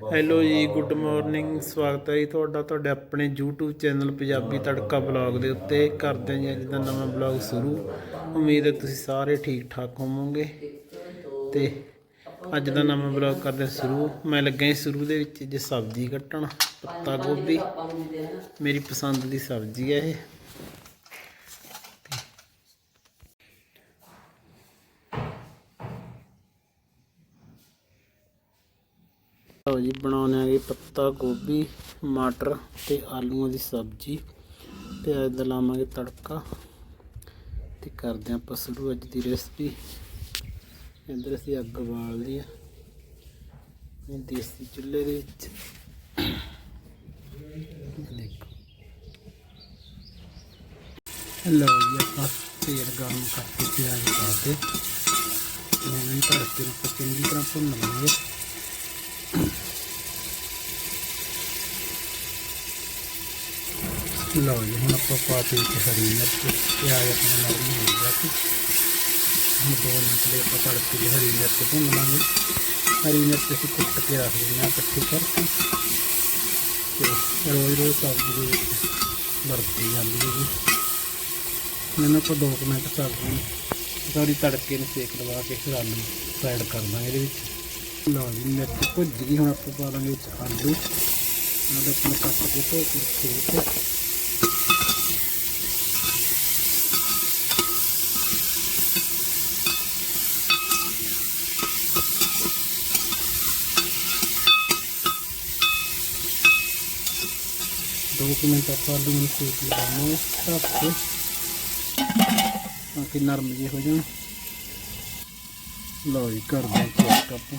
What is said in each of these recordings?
Hello ਜੀ good morning ਸਵਾਗਤ ਹੈ ਜੀ ਤੁਹਾਡਾ, ਤੁਹਾਡੇ ਆਪਣੇ YouTube ਚੈਨਲ ਪੰਜਾਬੀ ਤੜਕਾ ਬਲੌਗ ਦੇ ਉੱਤੇ। ਕਰਦੇ ਹਾਂ ਜੀ ਅੱਜ ਦਾ ਨਵਾਂ ਬਲੌਗ ਸ਼ੁਰੂ। ਉਮੀਦ ਹੈ ਤੁਸੀਂ ਸਾਰੇ ਠੀਕ ਠਾਕ ਹੋਵੋਗੇ। ਤੇ ਅੱਜ ਦਾ ਨਵਾਂ ਬਲੌਗ ਕਰਦੇ ਹਾਂ ਸ਼ੁਰੂ। ਮੈਂ ਲੱਗਿਆ ਸ਼ੁਰੂ ਦੇ ਵਿੱਚ ਜੇ ਸਬਜ਼ੀ ਕੱਟਣ, ਪੱਤਾ ਗੋਭੀ। ਮੇਰੀ ਪਸੰਦ ਦੀ ਸਬਜ਼ੀ ਹੈ ਇਹ। ਜੀ ਬਣਾਉਣੇ ਆਗੇ ਪੱਤਾ, ਗੋਭੀ, ਮਟਰ ਤੇ ਆਲੂਆਂ ਦੀ ਸਬਜ਼ੀ। ਪਿਆਜ਼ ਦਾ ਲਾਵਾਂਗੇ ਤੜਕਾ ਤੇ ਕਰਦੇ ਹਾਂ ਆਪਾਂ ਸ਼ੁਰੂ ਅੱਜ ਦੀ ਰੈਸਪੀ ਇੱਧਰ ਅਸੀਂ ਅੱਗ ਬਾਲ ਲਈ ਆ ਇਹ ਦੇਸੀ ਚੁੱਲ੍ਹੇ ਦੇ ਵਿੱਚ। ਦੇਖੋ ਲਓ ਜੀ ਆਪਾਂ ਤੇਲ ਗਰਮ ਕਰਕੇ ਪਿਆਜ਼ ਪਾ ਕੇ। ਇਹਨਾਂ ਤੜਕੇ ਨੂੰ ਆਪਾਂ ਚੰਗੀ ਤਰ੍ਹਾਂ ਭੁੰਨ ਲਵਾਂਗੇ ਲਓ ਜੀ, ਹੁਣ ਆਪਾਂ ਪਾਤੇ ਵਿੱਚ ਹਰੀ ਮਿਰਚ, ਪਿਆਜ਼ ਆਪਣਾ ਨਰਮ ਹੋ ਗਿਆ ਸੀ। ਹੁਣ ਦੋ ਮਿੰਟ ਲਈ ਆਪਾਂ ਤੜਕੇ ਦੀ ਹਰੀ ਮਿਰਚ ਭੁੰਨ ਲਾਂਗੇ। ਹਰੀ ਮਿਰਚ ਅਸੀਂ ਕੁੱਟ ਕੇ ਰੱਖ ਦਿੰਦੇ ਹਾਂ ਇਕੱਠੀ ਕਰਕੇ। ਤੇ ਰੋਜ਼ ਰੋਜ਼ ਸਬਜ਼ੀ ਦੇ ਵਿੱਚ ਵਰਤੀ ਜਾਂਦੀ ਹੈ ਜੀ। ਮੈਨੂੰ ਆਪਾਂ ਦੋ ਕੁ ਮਿੰਟ ਸਬਜ਼ੀ ਸਾਰੀ ਤੜਕੇ ਨੂੰ ਸੇਕ ਲਵਾ ਕੇ ਫਿਰ ਆਲੂ ਫਰਾਈਡ ਕਰ ਦਾਂਗੇ ਇਹਦੇ ਵਿੱਚ। ਲਓ ਜੀ, ਮਿਰਚ ਭੁੱਜ ਗਈ, ਹੁਣ ਆਪਾਂ ਪਾ ਦਾਂਗੇ ਵਿੱਚ ਆਲੂ। ਆਲੂ ਆਪਾਂ ਕੱਟ ਕੇ ਧੋ ਕੇ ਖੋਲ ਕੇ ਦੋ ਕੁ ਮਿੰਟ ਆਪਾਂ ਆਲੂ ਨੂੰ ਸੇਕ ਲਗਾਵਾਂਗੇ ਢੱਕ ਕੇ ਤਾਂ ਕਿ ਨਰਮ ਜਿਹੇ ਹੋ ਜਾਣ ਲਓ ਜੀ ਕਰਦੇ ਹਾਂ ਚੈੱਕ ਆਪਾਂ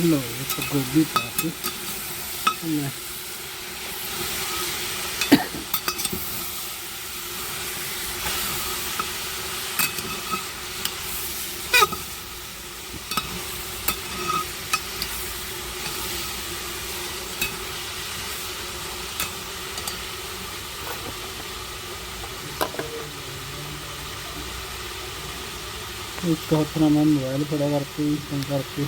ਲਓ ਜੀ ਆਪਾਂ ਗੋਭੀ ਪਾ ਕੇ ਮੈਂ ਇੱਕ ਹੱਥ ਨਾਲ ਮੈਂ ਮੋਬਾਈਲ ਫੜਾ ਕਰਕੇ ਫੋਨ ਕਰਕੇ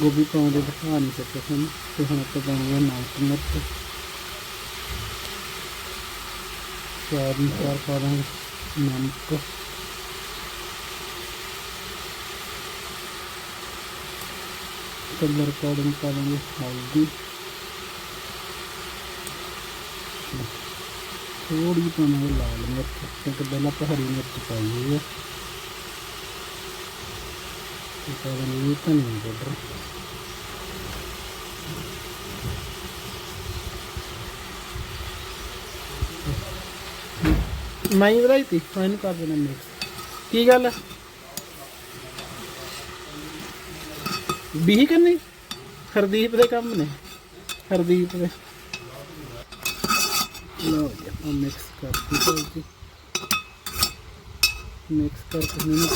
ਗੋਭੀ ਪਾਉਂਦੇ ਦਿਖਾ ਨਹੀਂ ਸਕੇ ਸਾਨੂੰ, ਤੇ ਹੁਣ ਆਪਾਂ ਪਾਉਂਗੇ ਨਮਕ ਮਿਰਚ ਸਵਾਦ ਅਨੁਸਾਰ ਪਾ ਦਾਂਗੇ ਨਮਕ ਕਲਰ ਅਕੋਰਡਿੰਗ ਪਾ ਦਾਂਗੇ, ਹਲਦੀ। ਥੋੜੀ ਪਾਵਾਂਗੇ ਲਾਲ ਮਿਰਚ, ਕਿਉਂਕਿ ਪਹਿਲਾਂ ਆਪਾਂ ਹਰੀ ਮਿਰਚ ਪਾਈ ਹੋਈ ਹੈ ਤੇ ਪਾ ਮੈਂ ਬਣਾਈ ਤੀ ਫਾਈਨ ਕਰ ਦੇਣਾ ਮਿਕਸ ਕੀ ਗੱਲ ਹੈ ਬੀਹ ਕਰਨੀ? ਹਰਦੀਪ ਦੇ ਕੰਮ ਨੇ। ਹਰਦੀਪ ਦੇ। ਲਓ ਜੀ, ਆਪਾਂ ਮਿਕਸ ਕਰ ਦਿੱਤਾ। ਜੀ ਮਿਕਸ ਕਰਕੇ ਇਹਨੂੰ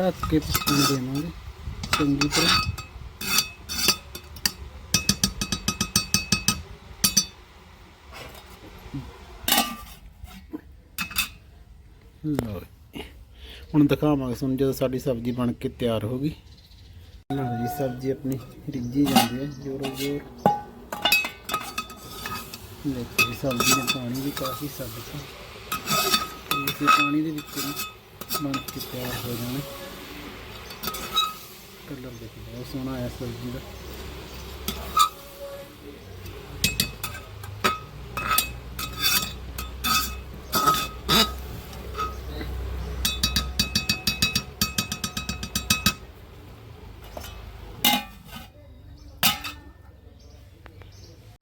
ਢੱਕ ਕੇ ਪਕਾਉਣ ਦੇਵਾਂਗੇ। ਚੰਗੀ ਤਰ੍ਹਾਂ। ਲਓ ਹੁਣ ਦਿਖਾਵਾਂਗੇ ਤੁਹਾਨੂੰ ਜਦੋਂ ਸਾਡੀ ਸਬਜ਼ੀ ਬਣ ਕੇ ਤਿਆਰ ਹੋ ਗਈ। ਲਓ ਜੀ, ਸਬਜ਼ੀ ਆਪਣੀ ਰਿੱਝੀ ਜਾਂਦੀ ਹੈ ਜੋਰੋ ਜੋਰ ਦੇਖੋ ਸਬਜ਼ੀ ਨੇ ਪਾਣੀ ਵੀ ਕਾਫੀ ਛੱਡ ਦਿੱਤਾ। ਤੇ ਪਾਣੀ ਦੇ ਵਿੱਚ ਬਣ ਕੇ ਤਿਆਰ ਹੋ ਜਾਣੇ। ਕਲਰ ਦੇਖੋ ਬਹੁਤ ਸੋਹਣਾ ਆਇਆ ਸਬਜ਼ੀ ਦਾ।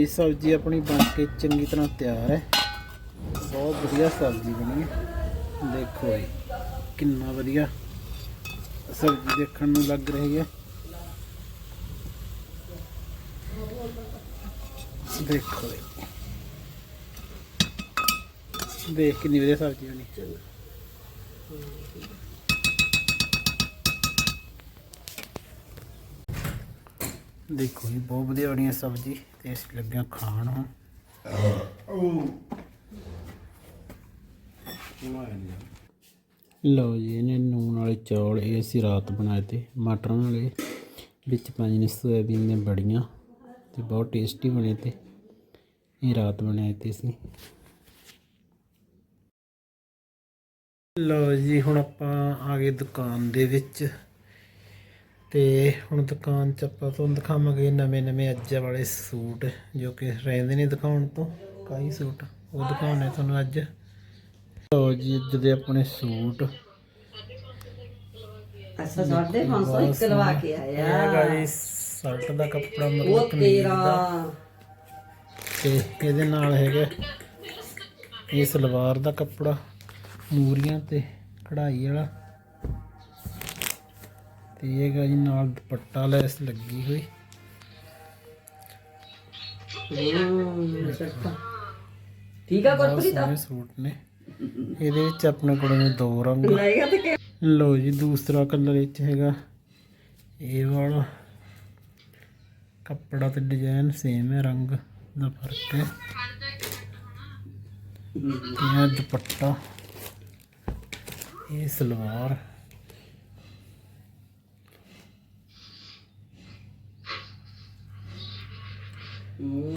ਇਹ ਸਬਜ਼ੀ ਆਪਣੀ ਬਣ ਕੇ ਚੰਗੀ ਤਰ੍ਹਾਂ ਤਿਆਰ ਹੈ। ਬਹੁਤ ਵਧੀਆ ਸਬਜ਼ੀ ਬਣੀ ਹੈ। ਦੇਖੋ ਜੀ। ਕਿੰਨਾ ਵਧੀਆ ਸਬਜ਼ੀ ਦੇਖਣ ਨੂੰ ਲੱਗ ਰਹੀ ਹੈ। ਦੇਖੋ ਦੇਖ ਕਿੰਨੀ ਵਧੀਆ ਸਬਜ਼ੀ ਬਣੀ। ਦੇਖੋ ਜੀ, ਬਹੁਤ ਵਧੀਆ ਬਣੀ ਹੈ ਸਬਜ਼ੀ। ਤੇ ਅਸੀਂ ਲੱਗਿਆ ਖਾਣ ਹੁਣ ਲਓ ਜੀ, ਇਹਨੇ ਨੂਨ ਵਾਲੇ ਚੌਲ ਇਹ ਅਸੀਂ ਰਾਤ ਬਣਾਏ ਤੇ ਮਟਰਾਂ ਵਾਲੇ, ਵਿੱਚ ਪਾਈ ਨੇ ਸੋਇਆਬੀਨ ਦੀਆਂ ਬੜੀਆਂ ਤੇ ਬਹੁਤ ਟੇਸਟੀ ਬਣੇ ਤੇ ਇਹ ਰਾਤ ਬਣਾਏ ਤੇ ਅਸੀਂ। ਲਓ ਜੀ, ਹੁਣ ਆਪਾਂ ਆ ਗਏ ਦੁਕਾਨ ਦੇ ਵਿੱਚ ਤੇ ਹੁਣ ਦੁਕਾਨ 'ਚ ਆਪਾਂ ਤੁਹਾਨੂੰ ਦਿਖਾਵਾਂਗੇ ਨਵੇਂ ਨਵੇਂ ਅੱਜ ਵਾਲੇ ਸੂਟ ਜੋ ਕਿ ਰਹਿੰਦੇ ਨੇ ਦਿਖਾਉਣ ਤੋਂ ਕਈ ਸੂਟ ਉਹ ਦਿਖਾਉਣੇ ਤੁਹਾਨੂੰ ਅੱਜ। ਲਓ ਜੀ ਦੇ ਆਪਣੇ ਸੂਟ। ਅੱਛਾ ਸਾਡੇ 500 ਇੱਕ ਲਵਾ ਕੇ ਆਇਆ। ਹੈਗਾ ਜੀ ਸ਼ਰਟ ਦਾ ਕੱਪੜਾ ਮਤਲਬ ਉਹ ਕਮੀਜ਼ ਤੇਰਾ। ਦਾ ਤੇ ਇਹਦੇ ਨਾਲ ਹੈਗਾ ਇਹ ਸਲਵਾਰ ਦਾ ਕੱਪੜਾ ਮੂਰੀਆਂ ਤੇ ਕਢਾਈ ਵਾਲਾ। ਤੇ ਇਹ ਹੈਗਾ ਜੀ ਨਾਲ ਦੁਪੱਟਾ ਲੈਸ ਲੱਗੀ ਹੋਈ। ਠੀਕ ਆ ਗੁਰਪ੍ਰੀਤ? ਸੂਟ ਨੇ। ਇਹਦੇ ਵਿੱਚ ਆਪਣੇ ਕੋਲ ਨੇ ਦੋ ਰੰਗ। ਲਓ ਜੀ ਦੂਸਰਾ ਕਲਰ ਵਿੱਚ ਹੈਗਾ। ਇਹ ਵਾਲਾ ਕੱਪੜਾ ਤੇ ਡਿਜ਼ਾਈਨ ਸੇਮ ਹੈ ਰੰਗ ਦਾ ਫ਼ਰਕ ਹੈ। ਇਹ ਦੁਪੱਟਾ ਇਹ ਸਲਵਾਰ।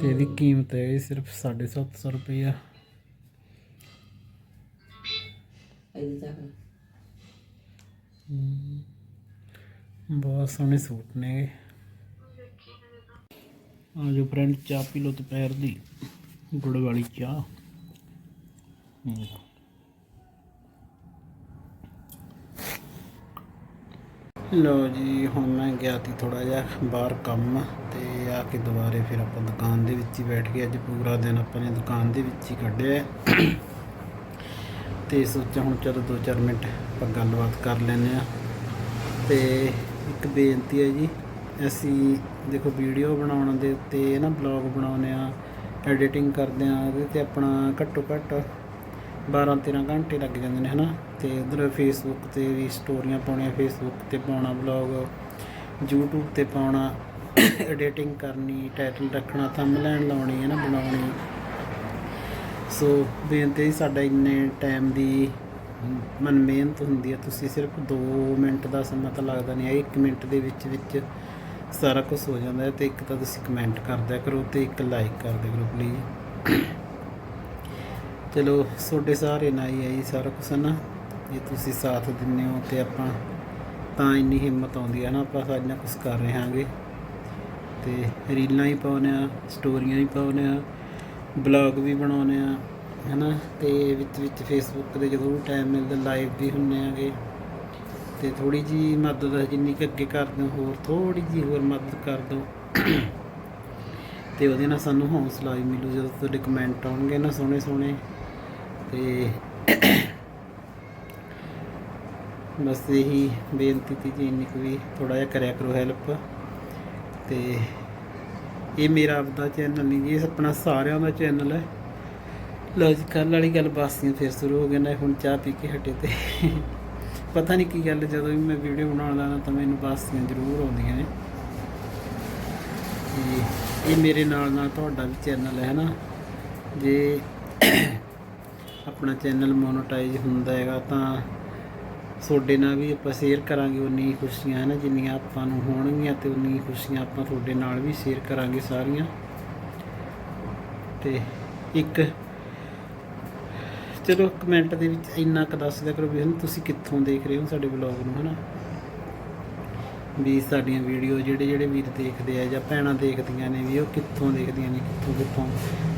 ਤੇ ਇਹਦੀ ਕੀਮਤ ਹੈ ਸਿਰਫ 750 ਰੁਪਇਆ ਇਹਦੇ ਜਾ ਕੇ। ਬਹੁਤ ਸੋਹਣੇ ਸੂਟ ਨੇ ਆ ਜੋ ਫਰੈਂਡ ਚਾਹ ਪੀ ਲਓ ਦੁਪਹਿਰ ਦੀ। ਗੁੜ ਵਾਲੀ ਚਾਹ। ਹਮ। ਜੀ, ਹੁਣ ਮੈਂ ਗਿਆ ਸੀ ਥੋੜਾ ਜਿਹਾ ਬਾਹਰ ਕੰਮ ਤੇ ਆ ਕੇ ਦੁਬਾਰੇ ਫਿਰ ਆਪਾਂ ਦੁਕਾਨ ਦੇ ਵਿੱਚ ਹੀ ਬੈਠ ਗਏ। ਅੱਜ ਪੂਰਾ ਦਿਨ ਆਪਾਂ ਨੇ ਦੁਕਾਨ ਦੇ ਵਿੱਚ ਹੀ ਕੱਢਿਆ। ਤੇ ਸੋਚਿਆ ਹੁਣ ਚਲੋ 2-4 ਮਿੰਟ ਆਪਾਂ ਗੱਲਬਾਤ ਕਰ ਲੈਂਦੇ ਆ ਤੇ ਇੱਕ ਬੇਨਤੀ ਹੈ ਜੀ, ਅਸੀਂ ਦੇਖੋ ਵੀਡੀਓ ਬਣਾਉਣ ਦੇ ਉੱਤੇ ਨਾ ਬਲੌਗ ਬਣਾਉਂਦੇ ਆ ਐਡੀਟਿੰਗ ਕਰਦੇ ਆ ਉਹਦੇ ਤੇ ਆਪਣਾ ਘੱਟੋ ਘੱਟ 12-13 ਘੰਟੇ ਲੱਗ ਜਾਂਦੇ ਨੇ, ਹਨਾ? ਤੇ ਉਧਰ ਫੇਸਬੁੱਕ ਤੇ ਵੀ ਸਟੋਰੀਆਂ ਪਾਉਣੀਆਂ ਫੇਸਬੁੱਕ ਤੇ ਪਾਉਣਾ ਬਲੌਗ YouTube ਤੇ ਪਾਉਣਾ ਐਡੀਟਿੰਗ ਕਰਨੀ ਟਾਈਟਲ ਰੱਖਣਾ ਥੰਬਨੇਲ ਲਾਉਣੀ ਹੈ ਨਾ ਬਣਾਉਣੀ। ਸੋ ਬੇਨਤੀ ਹੈ ਸਾਡਾ ਇੰਨੇ ਟਾਈਮ ਦੀ ਮਨ ਮਿਹਨਤ ਹੁੰਦੀ ਹੈ ਤੁਸੀਂ ਸਿਰਫ 2 ਮਿੰਟ ਦਾ ਸਮਾਂ ਤਾਂ ਲੱਗਦਾ ਨਹੀਂ। ਹੈ 1 ਮਿੰਟ ਦੇ ਵਿੱਚ ਵਿੱਚ ਸਾਰਾ ਕੁਝ ਹੋ ਜਾਂਦਾ ਹੈ ਤੇ ਇੱਕ ਤਾਂ ਤੁਸੀਂ ਕਮੈਂਟ ਕਰਦਿਆ ਕਰੋ ਤੇ ਇੱਕ ਲਾਈਕ ਕਰ ਕਰੋ ਪਲੀਜ਼ ਚਲੋ, ਤੁਹਾਡੇ ਸਾਰੇ ਨਾਲ ਹੀ ਹੈ ਜੀ ਸਾਰਾ ਕੁਝ ਨਾ ਜੇ ਤੁਸੀਂ ਸਾਥ ਦਿੰਦੇ ਹੋ ਤੇ ਆਪਾਂ ਤਾਂ ਇੰਨੀ ਹਿੰਮਤ ਆਉਂਦੀ ਹੈ ਨਾ, ਆਪਾਂ ਸਾਰੀਆਂ ਕੁਝ ਕਰ ਰਹੇ ਹਾਂਗੇ। ਤੇ ਰੀਲਾਂ ਹੀ ਪਾਉਂਦੇ ਆ ਸਟੋਰੀਆਂ ਹੀ ਪਾਉਂਦੇ ਆ। ਬਲੌਗ ਵੀ ਬਣਾਉਂਦੇ ਆ ਹਨਾ, ਤੇ ਵਿੱਚ ਵਿੱਚ ਫੇਸਬੁੱਕ ਤੇ ਜਦੋਂ ਵੀ ਟਾਈਮ ਮਿਲਦਾ ਲਾਈਵ ਵੀ ਹੁੰਨੇ ਆਗੇ। ਤੇ ਥੋੜੀ ਜੀ ਮਦਦ ਜਿੰਨੀ ਕਿ ਅੱਗੇ ਕਰਦੇ ਹੋਰ ਥੋੜੀ ਜੀ ਹੋਰ ਮਦਦ ਕਰ ਦਿਓ। ਤੇ ਉਹਦੇ ਨਾਲ ਸਾਨੂੰ ਹੌਸਲਾ ਵੀ ਮਿਲੂ, ਜਦੋਂ ਤੁਹਾਡੇ ਕਮੈਂਟ ਆਉਣਗੇ ਨਾ ਸੋਹਣੇ ਸੋਹਣੇ। ਤੇ ਬਸ ਇਹੀ ਬੇਨਤੀ ਤੀ ਜੀ, ਇੰਨੀ ਕੁ ਵੀ ਥੋੜਾ ਜਿਹਾ ਕਰਿਆ ਕਰੋ ਹੈਲਪ ਤੇ ਇਹ ਮੇਰਾ ਆਪਦਾ ਚੈਨਲ ਨਹੀਂ ਜੀ, ਇਹ ਆਪਣਾ ਸਾਰਿਆਂ ਦਾ ਚੈਨਲ ਹੈ। ਲਓ ਜੀ, ਕੱਲ੍ਹ ਵਾਲੀ ਗੱਲ ਬਾਸੀਆਂ ਫਿਰ ਸ਼ੁਰੂ ਹੋ ਗਏ ਨਾ, ਹੁਣ ਚਾਹ ਪੀ ਕੇ ਹਟੇ ਤੇ। ਪਤਾ ਨਹੀਂ ਕੀ ਗੱਲ, ਜਦੋਂ ਵੀ ਮੈਂ ਵੀਡੀਓ ਬਣਾਉਣ ਨਾ ਤਾਂ ਮੈਨੂੰ ਬਾਸੀਆਂ ਜ਼ਰੂਰ ਆਉਂਦੀਆਂ ਨੇ। ਤੇ ਇਹ ਮੇਰੇ ਨਾਲ ਨਾਲ ਤੁਹਾਡਾ ਵੀ ਚੈਨਲ ਹੈ ਨਾ। ਜੇ ਆਪਣਾ ਚੈਨਲ ਮੋਨੋਟਾਈਜ਼ ਹੁੰਦਾ ਹੈਗਾ ਤਾਂ ਤੁਹਾਡੇ ਨਾਲ ਵੀ ਆਪਾਂ ਸ਼ੇਅਰ ਕਰਾਂਗੇ ਉਨੀ ਖੁਸ਼ੀਆਂ ਹੈ ਨਾ ਜਿੰਨੀਆਂ ਆਪਾਂ ਨੂੰ ਹੋਣਗੀਆਂ ਤੇ ਉਨੀ ਖੁਸ਼ੀਆਂ ਆਪਾਂ ਤੁਹਾਡੇ ਨਾਲ ਵੀ ਸ਼ੇਅਰ ਕਰਾਂਗੇ ਸਾਰੀਆਂ। ਤੇ ਇੱਕ, ਚਲੋ ਕਮੈਂਟ ਦੇ ਵਿੱਚ ਇੰਨਾ ਕੁ ਦੱਸ ਦਿਆ ਕਰੋ ਵੀ ਹੁਣ ਤੁਸੀਂ ਕਿੱਥੋਂ ਦੇਖ ਰਹੇ ਹੋ ਸਾਡੇ ਵਲੌਗ ਨੂੰ, ਹਨਾ? ਵੀ ਸਾਡੀਆਂ ਵੀਡੀਓ ਜਿਹੜੇ ਜਿਹੜੇ ਵੀਰ ਦੇਖਦੇ ਆ ਜਾਂ ਭੈਣਾਂ ਦੇਖਦੀਆਂ ਨੇ ਵੀ ਉਹ ਕਿੱਥੋਂ ਦੇਖਦੀਆਂ ਨੇ, ਕਿੱਥੋਂ ਕਿੱਥੋਂ।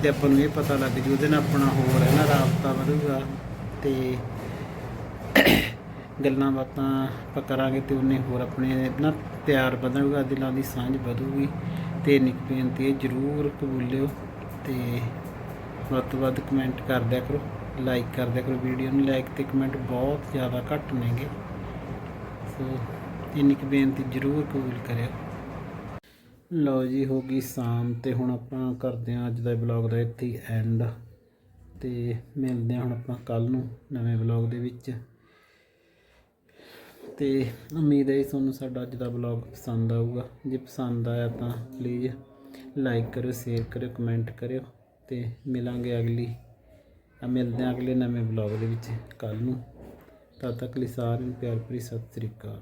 ਤੇ ਆਪਾਂ ਨੂੰ ਇਹ ਪਤਾ ਲੱਗ ਜੂ, ਉਹਦੇ ਨਾਲ ਆਪਣਾ ਹੋਰ ਹੈ ਨਾ ਰਾਬਤਾ ਵਧੂਗਾ ਤੇ ਗੱਲਾਂ ਬਾਤਾਂ ਆਪਾਂ ਕਰਾਂਗੇ ਤੇ ਉਹਨੇ ਹੋਰ ਆਪਣੇ ਨਾ ਪਿਆਰ ਵਧੂਗਾ, ਦਿਲਾਂ ਦੀ ਸਾਂਝ ਵਧੂਗੀ ਤੇ ਨਿਕ ਬੇਨਤੀ ਹੈ ਜਰੂਰ ਕਬੂਲਿਓ ਤੇ ਵੱਧ ਤੋਂ ਵੱਧ ਕਮੈਂਟ ਕਰ ਦਿਆ ਕਰੋ ਲਾਈਕ ਕਰ ਦਿਆ ਕਰੋ ਵੀਡੀਓ ਨੂੰ ਲਾਈਕ ਤੇ ਕਮੈਂਟ ਬਹੁਤ ਜ਼ਿਆਦਾ ਘੱਟ ਨੇਗੇ। ਸੋ ਇੰਨੀ ਕੁ ਬੇਨਤੀ ਜਰੂਰ ਕਬੂਲ ਕਰਿਓ। ਲਓ ਜੀ, ਹੋ ਗਈ ਸ਼ਾਮ ਤੇ ਹੁਣ ਆਪਾਂ ਕਰਦੇ ਹਾਂ ਅੱਜ ਦਾ ਬਲੌਗ ਦਾ ਇੱਥੇ ਐਂਡ ਤੇ ਮਿਲਦੇ ਹਾਂ ਹੁਣ ਆਪਾਂ ਕੱਲ ਨੂੰ ਨਵੇਂ ਬਲੌਗ ਦੇ ਵਿੱਚ। ਤੇ ਉਮੀਦ ਹੈ ਜੀ ਤੁਹਾਨੂੰ ਸਾਡਾ ਅੱਜ ਦਾ ਵਲੌਗ ਪਸੰਦ ਆਊਗਾ। ਜੇ ਪਸੰਦ ਆਇਆ ਤਾਂ ਪਲੀਜ਼ ਲਾਈਕ ਕਰਿਓ ਸ਼ੇਅਰ ਕਰਿਓ ਕਮੈਂਟ ਕਰਿਓ ਤੇ ਮਿਲਾਂਗੇ ਅਗਲੀ ਆ ਮਿਲਦੇ ਹਾਂ ਅਗਲੇ ਨਵੇਂ ਵਲੌਗ ਦੇ ਵਿੱਚ ਕੱਲ ਨੂੰ। ਤਦ ਤੱਕ ਲਈ ਸਾਰਿਆਂ ਨੂੰ ਪਿਆਰ ਭਰੀ ਸਤਿ ਸ੍ਰੀ ਅਕਾਲ।